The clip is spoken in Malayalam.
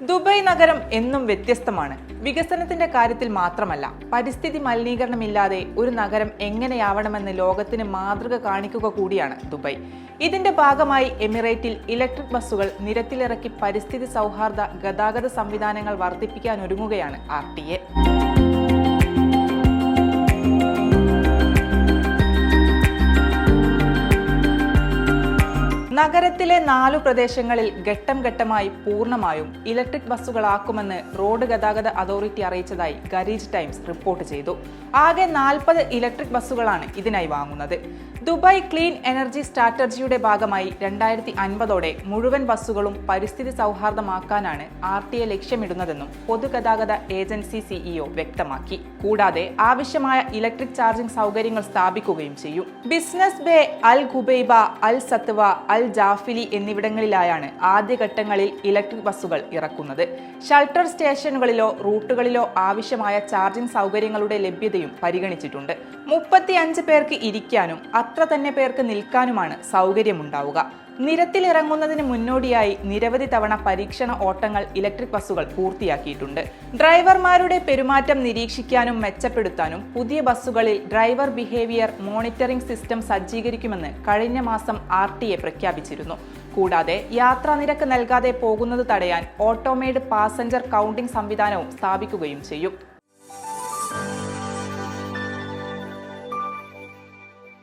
ദുബായ് നഗരം എന്നും വ്യത്യസ്തമാണ്. വികസനത്തിന്റെ കാര്യത്തിൽ മാത്രമല്ല പരിസ്ഥിതി മലിനീകരണമില്ലാതെ ഒരു നഗരം എങ്ങനെയാവണമെന്ന് ലോകത്തിന് മാതൃക കാണിക്കുക കൂടിയാണ് ദുബായ് ഇതിന്റെ ഭാഗമായി എമിറേറ്റിൽ ഇലക്ട്രിക് ബസ്സുകൾ നിരത്തിലിറക്കി പരിസ്ഥിതി സൗഹാർദ്ദ ഗതാഗത സംവിധാനങ്ങൾ വർദ്ധിപ്പിക്കാനൊരുങ്ങുകയാണ് ആർ ടി എ. നഗരത്തിലെ നാലു പ്രദേശങ്ങളിൽ ഘട്ടം ഘട്ടമായി പൂർണമായും ഇലക്ട്രിക് ബസ്സുകളാക്കുമെന്ന് റോഡ് ഗതാഗത അതോറിറ്റി അറിയിച്ചതായി ഗരീജ് ടൈംസ് റിപ്പോർട്ട് ചെയ്തു. ആകെ നാൽപ്പത് ഇലക്ട്രിക് ബസ്സുകളാണ് ഇതിനായി വാങ്ങുന്നത്. ദുബായ് ക്ലീൻ എനർജി സ്ട്രാറ്റജിയുടെ ഭാഗമായി രണ്ടായിരത്തി അൻപതോടെ മുഴുവൻ ബസ്സുകളും പരിസ്ഥിതി സൗഹാർദ്ദമാക്കാനാണ് ആർ ടി എ ലക്ഷ്യമിടുന്നതെന്നും പൊതുഗതാഗത ഏജൻസി സിഇഒ വ്യക്തമാക്കി. കൂടാതെ ആവശ്യമായ ഇലക്ട്രിക് ചാർജിംഗ് സൗകര്യങ്ങൾ സ്ഥാപിക്കുകയും ചെയ്യും. Business Bay Al Ghubaiba Al Satwa Al Jafiliya എന്നിവിടങ്ങളിലായാണ് ആദ്യഘട്ടങ്ങളിൽ ഇലക്ട്രിക് ബസ്സുകൾ ഇറക്കുന്നത്. ഷെൽട്ടർ സ്റ്റേഷനുകളിലോ റൂട്ടുകളിലോ ആവശ്യമായ ചാർജിംഗ് സൗകര്യങ്ങളുടെ ലഭ്യതയും പരിഗണിച്ചിട്ടുണ്ട്. മുപ്പത്തിയഞ്ച് പേർക്ക് ഇരിക്കാനും അത്ര തന്നെ പേർക്ക് നിൽക്കാനുമാണ് സൗകര്യമുണ്ടാവുക. നിരത്തിലിറങ്ങുന്നതിന് മുന്നോടിയായി നിരവധി തവണ പരീക്ഷണ ഓട്ടങ്ങൾ ഇലക്ട്രിക് ബസ്സുകൾ പൂർത്തിയാക്കിയിട്ടുണ്ട്. ഡ്രൈവർമാരുടെ പെരുമാറ്റം നിരീക്ഷിക്കാനും മെച്ചപ്പെടുത്താനും പുതിയ ബസ്സുകളിൽ ഡ്രൈവർ ബിഹേവിയർ മോണിറ്ററിംഗ് സിസ്റ്റം സജ്ജീകരിക്കുമെന്ന് കഴിഞ്ഞ മാസം ആർ പ്രഖ്യാപിച്ചിരുന്നു. കൂടാതെ യാത്രാ നിരക്ക് നൽകാതെ പോകുന്നത് തടയാൻ ഓട്ടോമേഡ് പാസഞ്ചർ കൗണ്ടിംഗ് സംവിധാനവും സ്ഥാപിക്കുകയും ചെയ്യും.